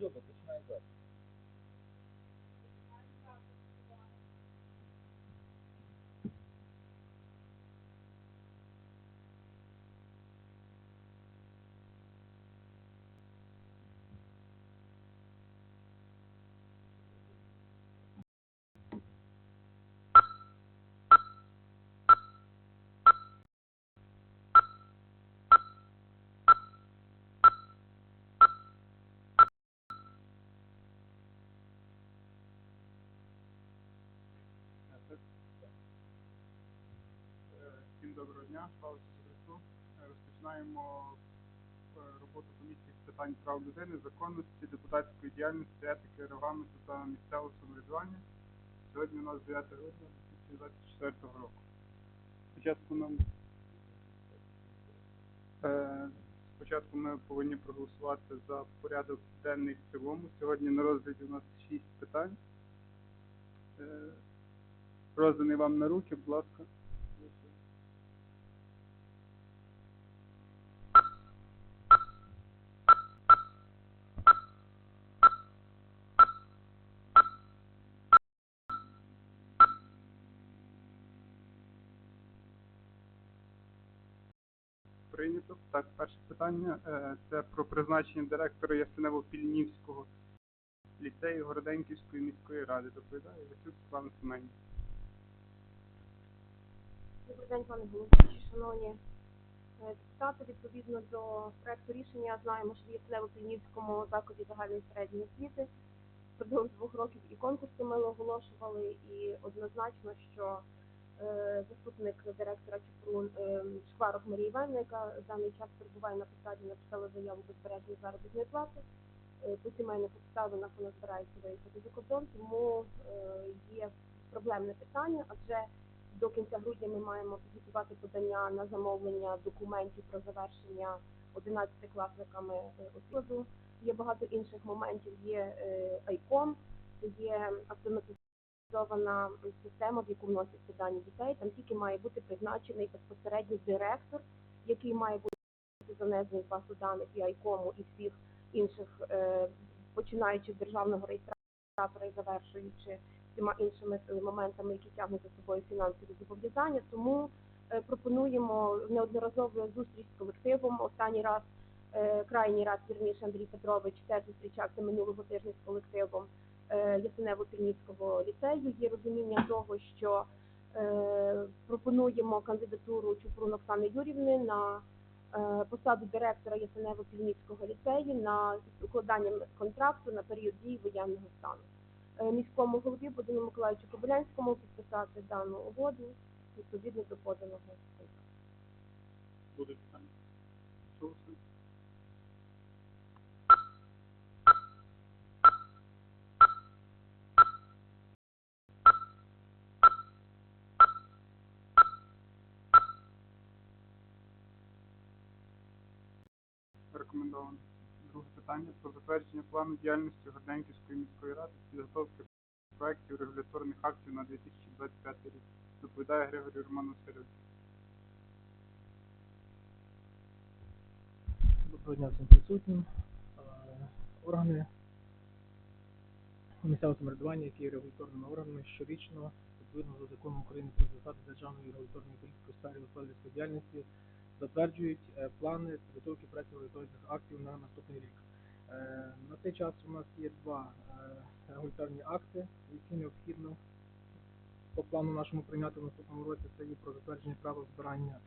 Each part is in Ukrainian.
Люба, починай зараз. Всім доброго дня, слава Ісусу Христу. Розпочинаємо е, роботу комісії з питань прав людини, законності, депутатської діяльності, етики, регламенту та місцевого самоврядування. Сьогодні у нас 9 грудня 2024 року. Спочатку нам е, спочатку ми повинні проголосувати за порядок денний в цілому. Сьогодні на розгляді у нас 6 питань. Е, Розданий вам на руки, будь ласка. Прийнято. Так, перше питання е, це про призначення директора Ясенево-Пільнівського ліцею Городенківської міської ради. Доповідає Васюк Світлана Семенівна. Добрий день, пане головуючий, шановні е, депутати. Відповідно до проекту рішення знаємо, що в Яснево-Пільнівському закладі загальної середньої освіти впродовж двох років і конкурси ми оголошували, і однозначно, що заступник директора Чупрун е, Шкварок Марія Іванівна, яка в даний час перебуває на посаді, написала заяву до збереження заробітної плати. Е, По сімейних обставинах вона збирається виїхати за кордон, тому е, є проблемне питання, адже до кінця грудня ми маємо підготувати подання на замовлення документів про завершення 11 класниками е, освіту. Є багато інших моментів. Є е, ICOM, є автоматизована система, в яку вносяться дані дітей. Там тільки має бути призначений безпосередньо директор, який має бути занесений в базу даних і ICOM, і всіх інших, е, починаючи з державного реєстратора і завершуючи всіма іншими е, моментами, які тягнуть за собою фінансові зобов'язання. Тому е, пропонуємо неодноразову зустріч з колективом. Останній раз, крайній раз, вірніше, Андрій Петрович теж зустрічався минулого тижня з колективом е, Ясенево-Пільницького ліцею. Є розуміння того, що е, пропонуємо кандидатуру Чупрун Оксани Юрівни на е, посаду директора Ясенево-Пільницького ліцею на укладання контракту на період дії воєнного стану е, міському голові Будину Миколаївичу Кобилянському підписати дану угоду відповідно до поданого контракту. Будуть питання? Голосуємо. Рекомендовано. Друге питання про затвердження плану діяльності Горденківської міської ради з підготовки проєктів регуляторних актів на 2025 рік. Доповідає Григорій Роман Васильович. Доброго дня всім присутнім. Органи місцевого самоврядування, які є регуляторними органами, щорічно, відповідно до закону України про засади державної регуляторної політики у сфері господарської діяльності, затверджують е, плани підготовки проєктів регуляторних актів на наступний рік. Е, На цей час у нас є два е, регуляторні акти, які необхідно по плану нашому прийняти в наступному році. Це є про затвердження правил збирання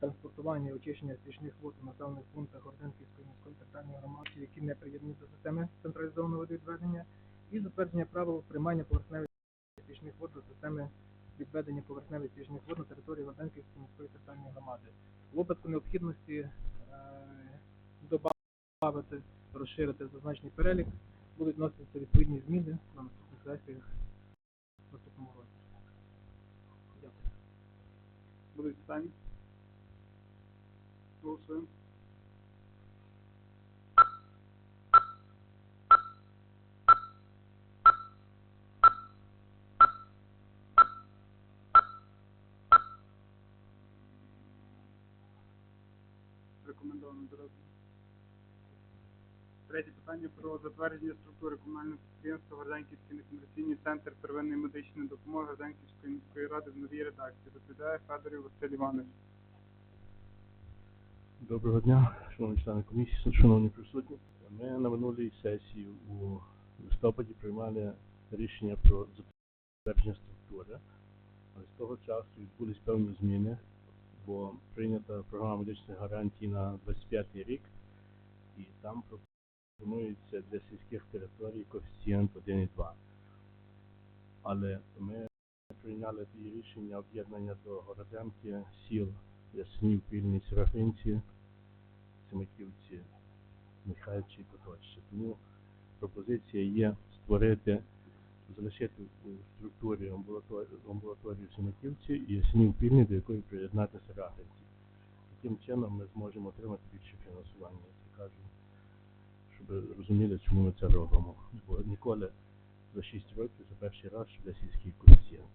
транспортування і очищення стічних вод у населених пунктах Орденківської міської територіальної громади, які не приєднані до системи централізованого водовідведення, і затвердження правил приймання поверхневих стічних вод до системи відведення поверхневих стічних вод на території Орденківської міської територіальної громади. Випадку необхідності е, додати, розширити зазначений перелік, будуть вноситися відповідні зміни на наступних сесіях в наступному році. Дякую. Будуть питання? Голосуємо. Рекомендовано до. Третє питання про затвердження структури комунального підприємства Горденківський некомерційний центр первинної медичної допомоги Горденківської міської ради в новій редакції. Доповідає Федорів Василь Іванович. Доброго дня, шановні члени комісії, шановні присутні. Ми на минулій сесії у листопаді приймали рішення про затвердження структури, але з того часу відбулись певні зміни, бо прийнята програма медичних гарантій на 25-й рік, і там пропонується для сільських територій коефіцієнт 1,2. Але ми прийняли рішення об'єднання до Городенки сіл Яснів, Пільні, Серафинці, Семиківці, Михайлівці і Поточці. Тому пропозиція є створити, залишити у структурі в Семиківці і Яснів Пільні, до якої приєднати Серафинці. Таким чином ми зможемо отримати більше фінансування. Я кажу, щоб розуміли, чому ми це робимо. Бо ніколи за 6 років це перший раз що для сільських коефіцієнт.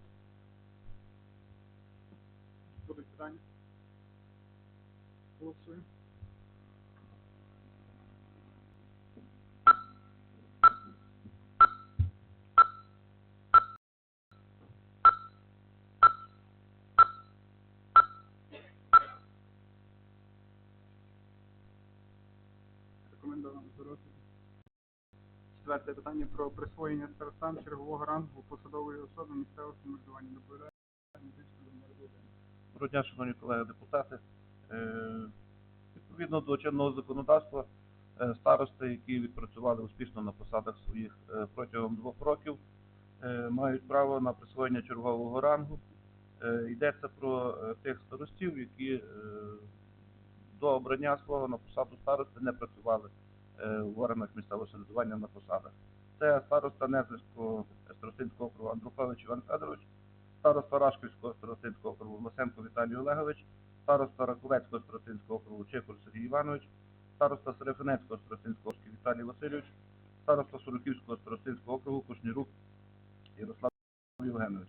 Будуть питання? Голосуємо. Рекомендовано до розгляду. Четверте питання про присвоєння старостам чергового рангу посадової особи місцевого самоврядування. Доповідає. Доброго дня, шановні колеги депутати. Е, Відповідно до чинного законодавства, е, старости, які відпрацювали успішно на посадах своїх е, протягом двох років, мають право на присвоєння чергового рангу. Йдеться про тих старостів, які до обрання свого на посаду старости не працювали в органах місцевого самоврядування на посадах. Це староста Незерського старостинського округу Андрухович Іван Федорович, староста Рашківського старостинського округу Власенко Віталій Олегович, староста Раковецького старостинського округу Чехор Сергій Іванович, староста Серефинецького старостинського округу Віталій Васильович, староста Сороківського старостинського округу Кушнірук Ярослав Євгенович.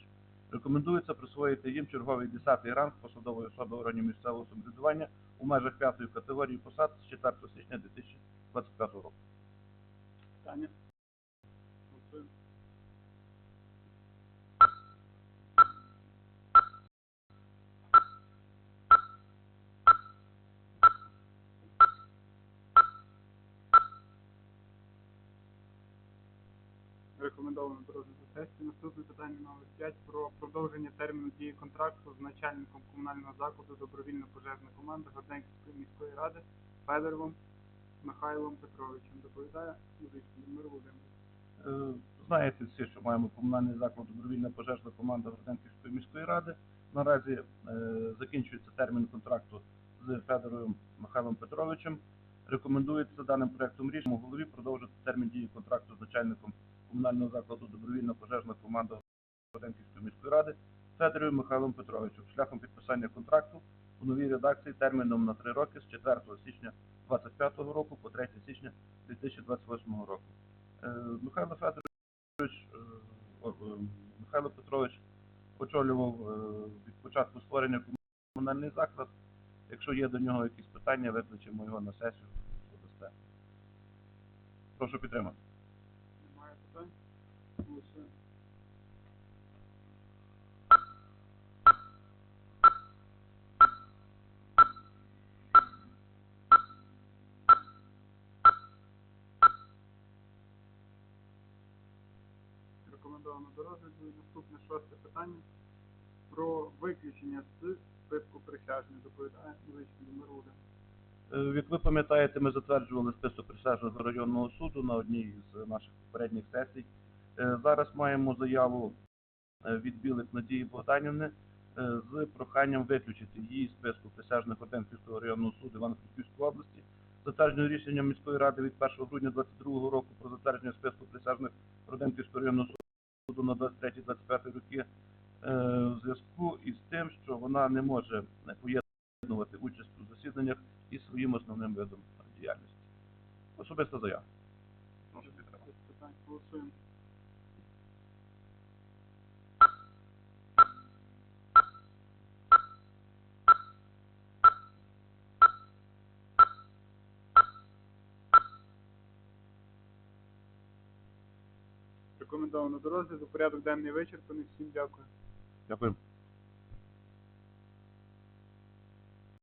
Рекомендується присвоїти їм черговий 10-й ранг посадової особи органів місцевого самоврядування у межах п'ятої категорії посад з 4 січня 2025 року. Питання? Рекомендовано до розгляду сесії. Наступне питання номер 5 про продовження терміну дії контракту з начальником комунального закладу добровільна пожежна команда Горденківської міської ради Федоровим Михайлом Петровичем. Доповідає Музичний Мир Володимирович. Е, Знаєте всі, що маємо комунальний заклад добровільна пожежна команда Горденківської міської ради. Наразі е, закінчується термін контракту з Федоровим Михайлом Петровичем. Рекомендується даним проектом рішення голові продовжити термін дії контракту з начальником комунального закладу добровільна пожежна команда Горденківської міської ради Федоровим Михайлом Петровичем шляхом підписання контракту у новій редакції терміном на три роки з 4 січня 2025 року по 3 січня 2028 року. Е, Михайло Федорович, е, е, Михайло Петрович очолював від початку створення комунальний заклад. Якщо є до нього якісь питання, викличемо його на сесію. Прошу підтримати. Немає питань? Голосуємо. Рекомендовано до розгляду. І наступне шосте питання про виключення з списку присяжних доповідає Музичний Володимир Е, Як ви пам'ятаєте, ми затверджували список присяжного районного суду на одній з наших попередніх сесій. Е, Зараз маємо заяву е, від Білик Надії Богданівни з проханням виключити її з списку присяжних Оденківського районного суду Івано-Франківської області. Затверджено рішенням міської ради від 1 грудня 2022 року про затвердження списку присяжних Роденківського районного суду на 23-25 роки е, в зв'язку із тим, що вона не може поєднувати участь у засіданнях із своїм основним видом діяльності. Особиста заява. Прошу підтримати. Голосуємо. Рекомендовано до розгляду. Порядок денний вичерпаний. Всім дякую. Дякую.